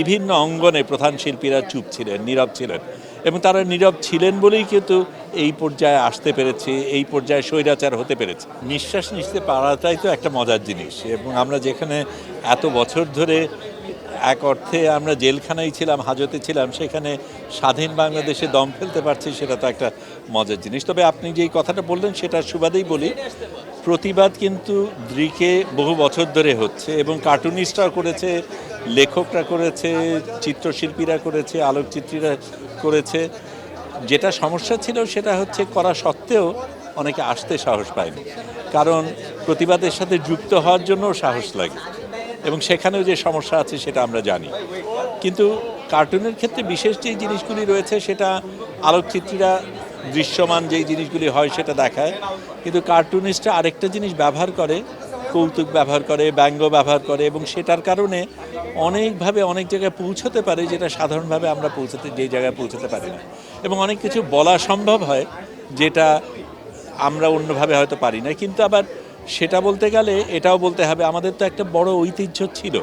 বিভিন্ন অঙ্গনে প্রধান শিল্পীরা চুপ ছিলেন, নীরব ছিলেন এবং তারা নীরব ছিলেন বলেই কিন্তু এই পর্যায়ে আসতে পেরেছে, এই পর্যায়ে স্বৈরাচার হতে পেরেছে। নিঃশ্বাস নিতে পারাটাই তো একটা মজার জিনিস এবং আমরা যেখানে এত বছর ধরে এক অর্থে আমরা জেলখানায় ছিলাম, হাজতে ছিলাম, সেখানে স্বাধীন বাংলাদেশে দম ফেলতে পারছি সেটা তো একটা মজার জিনিস। তবে আপনি যেই কথাটা বললেন সেটার সুবাদেই বলি, প্রতিবাদ কিন্তু দ্রিকে বহু বছর ধরে হচ্ছে এবং কার্টুনিস্টরা করেছে লেখকরা করেছে, চিত্রশিল্পীরা করেছে, আলোকচিত্রীরা করেছে। যেটা সমস্যা ছিল সেটা হচ্ছে করা সত্ত্বেও অনেকে আসতে সাহস পায়নি। কারণ প্রতিবাদের সাথে যুক্ত হওয়ার জন্যও সাহস লাগে। এবং সেখানেও যে সমস্যা আছে সেটা আমরা জানি। কিন্তু কার্টুনের ক্ষেত্রে বিশেষ যে জিনিসগুলি রয়েছে সেটা আলোকচিত্রীরা দৃশ্যমান যেই জিনিসগুলি হয় সেটা দেখায়। কিন্তু কার্টুনিস্টরা আরেকটা জিনিস ব্যবহার করে কৌতুক ব্যবহার করে, ব্যঙ্গ ব্যবহার করে এবং সেটার কারণে অনেকভাবে অনেক জায়গায় পৌঁছতে পারে যেটা সাধারণভাবে আমরা পৌঁছতে, যে জায়গায় পৌঁছতে পারি না। এবং অনেক কিছু বলা সম্ভব হয় যেটা আমরা অন্যভাবে হয়তো পারি না। কিন্তু আবার সেটা বলতে গেলে এটাও বলতে হবে, আমাদের তো একটা বড় ঐতিহ্য ছিল।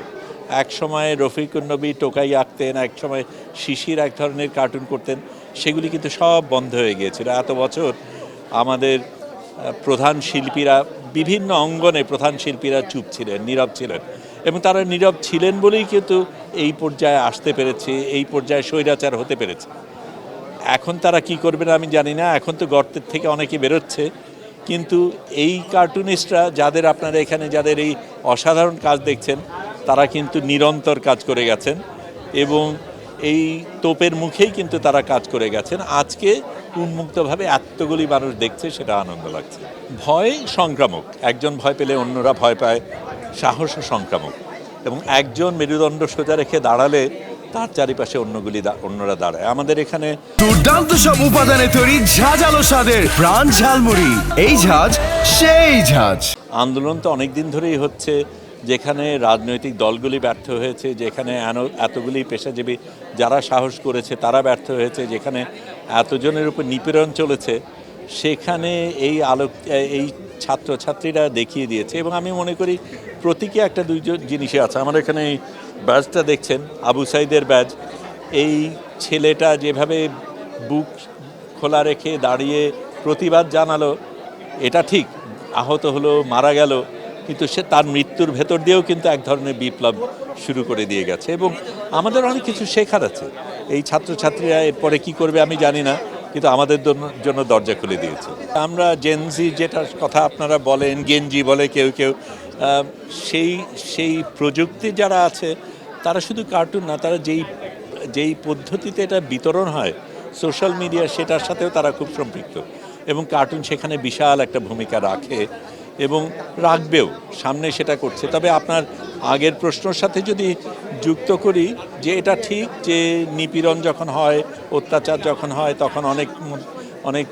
এক সময় রফিকুন নবী টোকাই আঁকতেন, এক সময় শিশির এক ধরনের কার্টুন করতেন, সেগুলি কিন্তু সব বন্ধ হয়ে গিয়েছিল। এত বছর আমাদের প্রধান শিল্পীরা, বিভিন্ন অঙ্গনে প্রধান শিল্পীরা চুপ ছিলেন, নীরব ছিলেন। এবং তারা নীরব ছিলেন বলেই কিন্তু এই পর্যায়ে আসতে পেরেছে, এই পর্যায়ে স্বৈরাচার হতে পেরেছে। এখন তারা কি করবে না আমি জানি না, এখন তো গর্তের থেকে অনেকে বেরোচ্ছে। কিন্তু এই কার্টুনিস্টরা যাদের আপনারা এখানে যাদের এই অসাধারণ কাজ দেখছেন, তারা কিন্তু নিরন্তর কাজ করে গেছেন এবং এই তোপের মুখেই কিন্তু তারা কাজ করে গেছেন। আজকে উন্মুক্তভাবে এতগুলি মানুষ দেখছে সেটা আনন্দ লাগছে। ভয় সংক্রামক। একজন ভয় পেলে অন্যরা ভয় পায়। সাহসও সংক্রামক। এবং একজন মেরুদণ্ড সোজা রেখে দাঁড়ালে তার চারিপাশে অন্যগুলি অন্যরা দাঁড়ায়। আমাদের এখানে দুর্দান্ত সব উপাদানে তৈরি ঝাঁঝালো স্বাদের প্রাণ ঝালমুড়ি। এই ঝাঁজ সেই ঝাঁজ। আন্দোলন তো অনেক দিন ধরেই হচ্ছে যেখানে রাজনৈতিক দলগুলি ব্যর্থ হয়েছে যেখানে এতগুলি পেশাজীবী যারা সাহস করেছে তারা ব্যর্থ হয়েছে যেখানে এতজনের উপর নিপীড়ন চলেছে, সেখানে এই আলোক, এই ছাত্রছাত্রীরা দেখিয়ে দিয়েছে। এবং আমি মনে করি প্রতীকে একটা দুইজন জিনিসই আছে। আমার এখানে এই ব্যাজটা দেখছেন, আবু সাইদের ব্যাজ এই ছেলেটা যেভাবে বুক খোলা রেখে দাঁড়িয়ে প্রতিবাদ জানালো, এটা ঠিক, আহত হলো, মারা গেল, কিন্তু সে তার মৃত্যুর ভেতর দিয়েও কিন্তু এক ধরনের বিপ্লব শুরু করে দিয়ে গেছে। এবং আমাদের অনেক কিছু শেখার আছে। এই ছাত্রছাত্রীরা এরপরে কি করবে আমি জানি না, কিন্তু আমাদের জন্য- দরজা খুলে দিয়েছে। আমরা জেনজি যেটার কথা আপনারা বলেন গেঞ্জি বলে কেউ কেউ সেই সেই প্রযুক্তি যারা আছে, তারা শুধু কার্টুন না, তারা যেই যেই পদ্ধতিতে এটা বিতরণ হয় সোশ্যাল মিডিয়া সেটার সাথেও তারা খুব সম্পৃক্ত। এবং কার্টুন সেখানে বিশাল একটা ভূমিকা রাখে এবং রাখবেও, সামনে সেটা করছে। তবে আপনার আগের প্রশ্নর সাথে যদি যুক্ত করি যে এটা ঠিক যে নিপীড়ন যখন হয়, অত্যাচার যখন হয়, তখন অনেক অনেক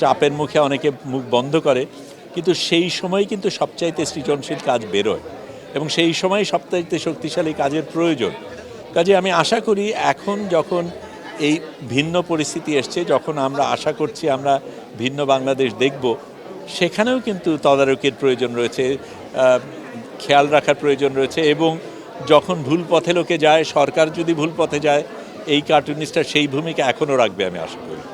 চাপের মুখে অনেকে মুখ বন্ধ করে। কিন্তু সেই সময় কিন্তু সবচাইতে সৃজনশীল কাজ বেরোয় এবং সেই সময় সবচাইতে শক্তিশালী কাজের প্রয়োজন। কাজে আমি আশা করি এখন যখন এই ভিন্ন পরিস্থিতি এসছে, যখন আমরা আশা করছি আমরা ভিন্ন বাংলাদেশ দেখব, সেখানেও কিন্তু তদারকির প্রয়োজন রয়েছে। খেয়াল রাখার প্রয়োজন রয়েছে এবং যখন ভুল পথে লোকে যায়, সরকার যদি ভুল পথে যায়, এই কার্টুনিস্টটা সেই ভূমিকা এখনও রাখবে আমি আশা করি।